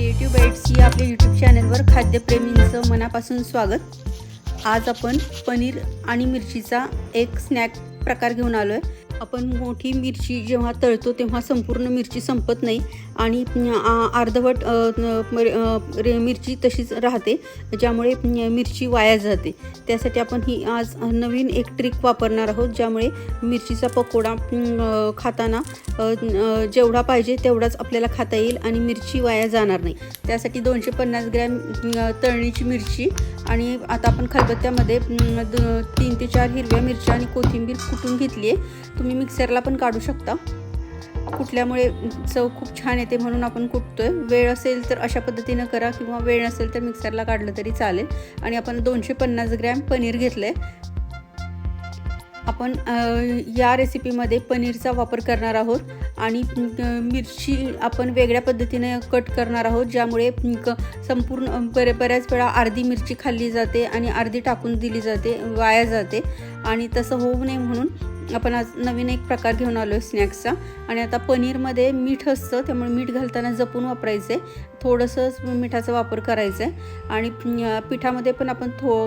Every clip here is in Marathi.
क्रिएटिव्ह बाईट्स या आपल्या यूट्यूब चॅनलवर खाद्यप्रेमींचं मनापासून स्वागत. आज आपण पनीर आणि मिरचीचा एक स्नॅक प्रकार घेऊन आलो आहे आपण मोठी मिरची जेव्हा तळतो तेव्हा संपूर्ण मिरची संपत नाही. आणि अर्धवट रे- मिरची तशीच राहते ज्यामुळे मिरची वाया जाते. त्यासाठी आपण ही आज नवीन एक ट्रिक वापरणार आहोत ज्यामुळे मिरचीचा पकोडा खाताना जेवढा पाहिजे तेवढाच आपल्याला खाता येईल आणि मिरची वाया जाणार नाही. त्यासाठी दोनशे पन्नास ग्रॅम तळणीची मिरची आणि आता आपण खलबत्त्यामध्ये द- तीन ते चार हिरव्या मिरच्या आणि कोथिंबीर कुटून घेतली आहे. तुम्ही मिक्सरला पण काढू शकता. कुठल्यामुळे चव खूप छान येते म्हणून आपण कुटतोय. वेळ असेल तर अशा पद्धतीनं करा किंवा वेळ नसेल तर मिक्सरला काढलं तरी चालेल. आणि आपण दोनशे पन्नास ग्रॅम पनीर घेतलं आहे आपण या रेसिपीमध्ये पनीरचा वापर करणार आहोत आणि मिरची आपण वेगळ्या पद्धतीने कट करणार आहोत ज्यामुळे क- संपूर्ण बरे बऱ्याच वेळा अर्धी मिरची खाल्ली जाते आणि अर्धी टाकून दिली जाते वाया जाते. आणि तसं होऊ नये म्हणून आपण आज नवीन एक प्रकार घेऊन आलो आहे स्नॅक्सचा. आणि आता पनीरमध्ये मीठ असतं त्यामुळे मीठ घालताना जपून वापरायचं आहे थोडंसं मिठाचा वापर करायचा आहे आणि पिठामध्ये पण आपण थो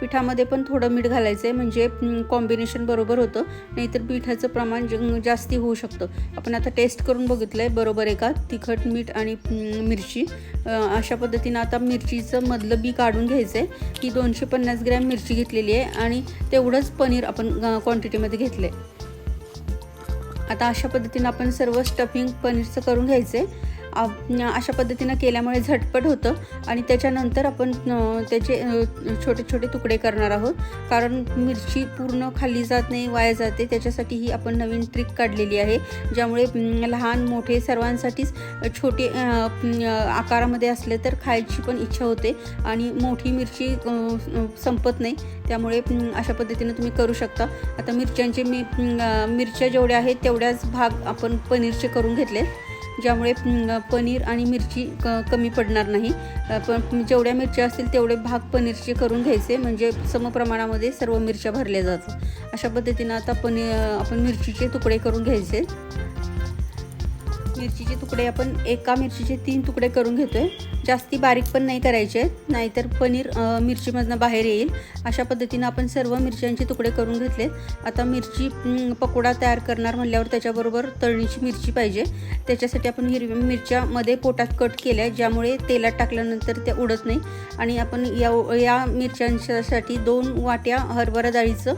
पिठामध्ये पण थोडं मीठ घालायचं आहे म्हणजे कॉम्बिनेशन बरोबर होतं. नाहीतर पिठाचं प्रमाण जास्ती होऊ शकतं. आपण आता टेस्ट करून बघितलं आहे बरोबर आहे का तिखट मीठ आणि मिरची. अशा पद्धतीनं आता मिरचीचं मधलं बी काढून घ्यायचं आहे की दोनशे पन्नास ग्रॅम मिरची घेतलेली आहे. आणि तेवढंच पनीर आपण क्वांटिटीमध्ये घेतले. आता अशा पद्धतीनं आपण सर्व स्टफिंग पनीरचं करून घ्यायचं आहे अशा पद्धतीनं केल्यामुळे झटपट होतं आणि त्याच्यानंतर आपण त्याचे छोटे छोटे तुकडे करणार आहोत. कारण मिरची पूर्ण खाल्ली जात नाही वाया जाते. त्याच्यासाठी ही आपण नवीन ट्रिक काढलेली आहे ज्यामुळे लहान मोठे सर्वांसाठीच छोटे आकारामध्ये असले तर खायची पण इच्छा होते आणि मोठी मिरची संपत नाही. त्यामुळे अशा पद्धतीनं तुम्ही करू शकता. आता मिरच्यांचे मी मिरच्या जेवढ्या आहेत तेवढ्याच भाग आपण पनीरचे करून घेतले ज्यामुळे पनीर आणि मिरची क कमी पडणार नाही. पण जेवढ्या मिरच्या असतील तेवढे भाग पनीरचे करून घ्यायचे. म्हणजे समप्रमाणामध्ये सर्व मिरच्या भरल्या जातात. अशा पद्धतीनं आता पनीर आपण मिरचीचे तुकडे करून घ्यायचे. मिरचीचे तुकडे आपण एका मिरचीचे तीन तुकडे करून घेतोय. जास्ती बारीक पण नाही करायचे नाहीतर पनीर मिरचीमधनं बाहेर येईल. अशा पद्धतीनं आपण सर्व मिरच्यांचे तुकडे करून घेतले आता मिरची पकोडा तयार करणार म्हणल्यावर त्याच्याबरोबर तळणीची मिरची पाहिजे. त्याच्यासाठी आपण हिरव्या मिरच्यामध्ये पोटात कट केल्या ज्यामुळे तेलात टाकल्यानंतर त्या उडत नाही. आणि आपण या या मिरच्यांसाठी दोन वाट्या हरभरा डाळीचं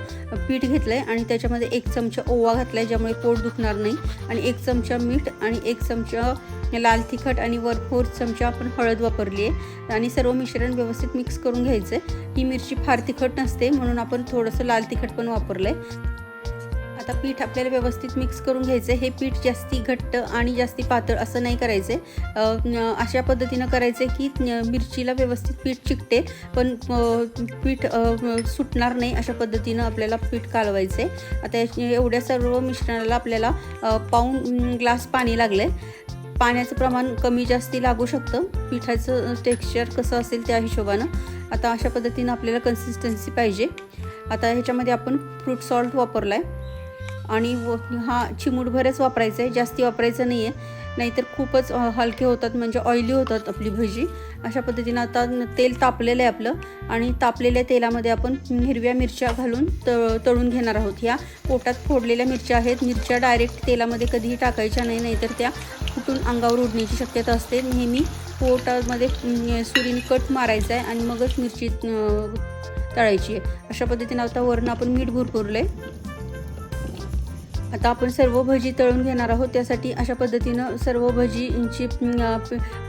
पीठ घेतलं आहे आणि त्याच्यामध्ये एक चमचा ओवा घातला आहे ज्यामुळे पोट दुखणार नाही. आणि एक चमचा मीठ आणि एक चमचा लाल तिखट आणि वर फोर चमचा आपण हळद वापरली आहे आणि सर्व मिश्रण व्यवस्थित मिक्स करून घ्यायचं आहे ही मिरची फार तिखट नसते म्हणून आपण थोडंसं लाल तिखट पण वापरलं आहे आता पीठ आपल्याला व्यवस्थित मिक्स करून घ्यायचं आहे हे पीठ जास्ती घट्ट आणि जास्ती पातळ असं नाही करायचं आहे अशा पद्धतीनं करायचं आहे की मिरचीला व्यवस्थित पीठ चिकटे पण पीठ सुटणार नाही अशा पद्धतीनं आपल्याला पीठ कालवायचं आहे आता एवढ्या सर्व मिश्रणाला आपल्याला पाऊन पाऊण ग्लास पाणी लागलं आहे पाण्याचं प्रमाण कमी जास्ती लागू शकतं. पिठाचं टेक्स्चर कसं असेल त्या हिशोबानं. आता अशा पद्धतीनं आपल्याला कन्सिस्टन्सी पाहिजे. आता ह्याच्यामध्ये आपण फ्रूट सॉल्ट वापरला आहे आणि व हा चिमूटभरच वापरायचा आहे जास्ती वापरायचं नाही आहे नाहीतर खूपच हलके होतात. म्हणजे ऑइली होतात आपली भजी. अशा पद्धतीनं आता तेल तापलेलं आहे आपलं. आणि तापलेल्या तेलामध्ये आपण हिरव्या मिरच्या घालून त तळून घेणार आहोत. ह्या पोटात फोडलेल्या मिरच्या आहेत. मिरच्या डायरेक्ट तेलामध्ये कधीही टाकायच्या नाही. नाहीतर त्या फुटून अंगावर उडण्याची शक्यता असते. नेहमी पोटामध्ये अं, सुरीने कट मारायचा आहे आणि मगच मिरची तळायची आहे. अशा पद्धतीनं आता वरण आपण मीठ भरपूरलं आहे आता आपण सर्व भजी तळून घेणार आहोत. त्यासाठी अशा पद्धतीनं सर्व भजींची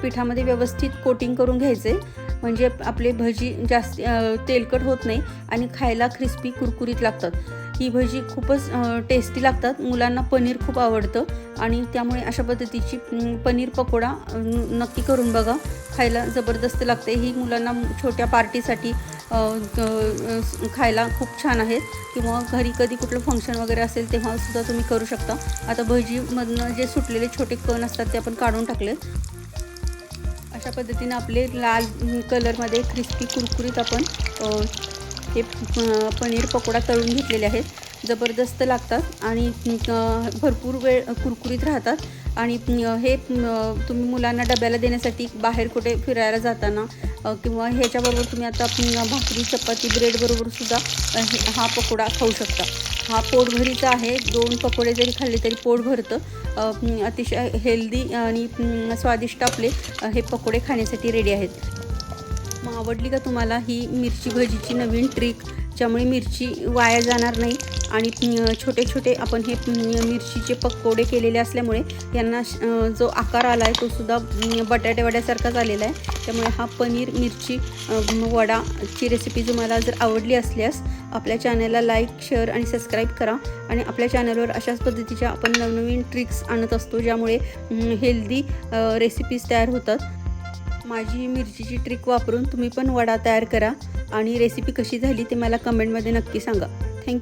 पिठामध्ये व्यवस्थित कोटिंग करून घ्यायचे. म्हणजे आपले भजी जास्त तेलकट होत नाही आणि खायला क्रिस्पी कुरकुरीत लागतात. ही भजी खूपच टेस्टी लागतात. मुलांना पनीर खूप आवडतं. आणि त्यामुळे अशा पद्धतीची पनीर पकोडा नक्की करून बघा. खायला जबरदस्त लागते. ही मुलांना छोट्या पार्टीसाठी खायला खूप छान आहेत. किंवा घरी कधी कुठलं फंक्शन वगैरे असेल तेव्हा सुद्धा तुम्ही करू शकता. आता भजीमधनं जे सुटलेले छोटे कण असतात ते आपण काढून टाकले अशा पद्धतीनं आपले लाल कलरमध्ये क्रिस्पी कुरकुरीत आपण हे पनीर पकोडा तळून घेतलेले आहेत. जबरदस्त लागतात आणि भरपूर वेळ कुरकुरीत राहतात. आणि हे तुम्ही मुलांना डब्याला देण्यासाठी बाहेर कुठे फिरायला जाताना किंवा ह्याच्याबरोबर तुम्ही आता भाकरी चपाती ब्रेडबरोबर सुद्धा हा पकोडा खाऊ शकता. हा पोटभरीचा आहे. दोन पकोडे जरी खाल्ले तरी पोट भरतं. अतिशय हेल्दी आणि स्वादिष्ट आपले हे पकोडे खाण्यासाठी रेडी आहेत. मग आवडली का तुम्हाला ही मिरची भजीची नवीन ट्रिक ज्यामुळे मिरची वाया जाणार नाही आणि छोटे छोटे आपण हे मिरचीचे पकोडे केलेले असल्यामुळे यांना जो आकार आला आहे तो सुद्धा अं, झालेला आहे. त्यामुळे हा पनीर मिरची वडाची रेसिपी तुम्हाला जर आवडली असल्यास आपल्या चॅनलला लाईक शेअर आणि सबस्क्राईब करा. आणि आपल्या चॅनलवर अशाच पद्धतीच्या आपण नवनवीन ट्रिक्स आणत असतो ज्यामुळे हेल्दी रेसिपीज तयार होतात. माझी मिरचीची ट्रिक वापरून तुम्ही पण वडा तयार करा. आणि रेसिपी कशी झाली ते मला कमेंटमध्ये नक्की सांगा. थँक्यू